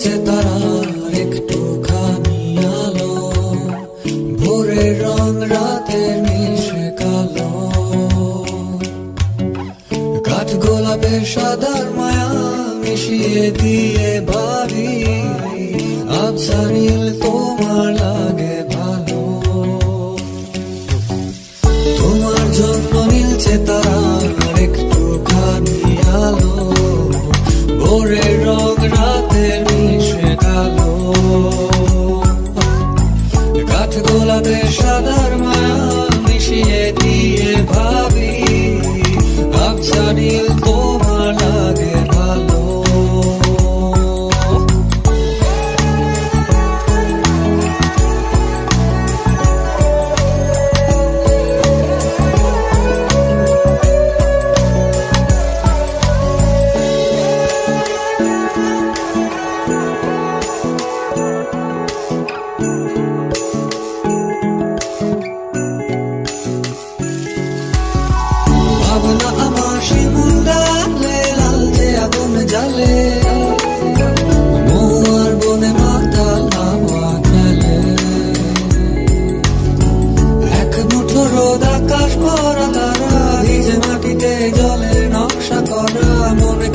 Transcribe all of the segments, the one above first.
আছে তারার একটু খানি আলো। ভোরের রং রাতের মিশে কালো। কাঠ গোলাপের সাদার মায়া মিশিয়ে দিয়ে বাড়ি। আবসানিল তোমার লাগে ভালো।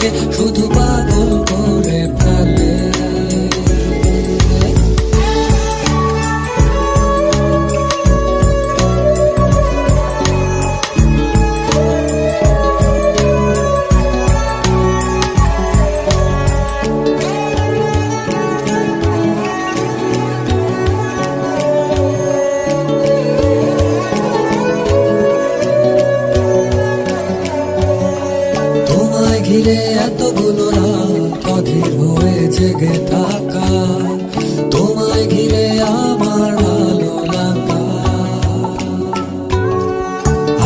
it who ঘিরে এতগুলো রাত অধীর হয়ে জেগে থাকা। তোমায় ঘিরে আমার ভালো লাগা।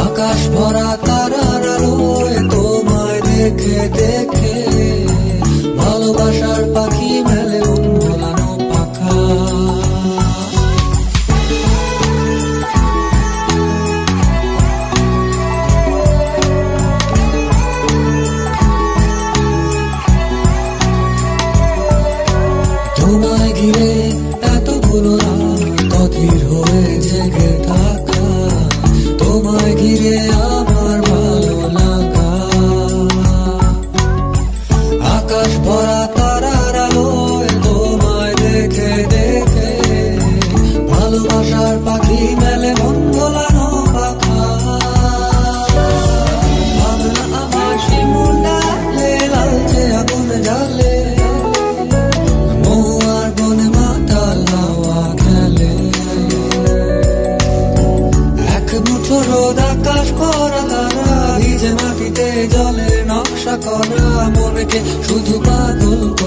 আকাশ ভরা তারা রয়ে তোমায় দেখে দেখে gireya জলে নকশা করা মনকে শুধু পাগল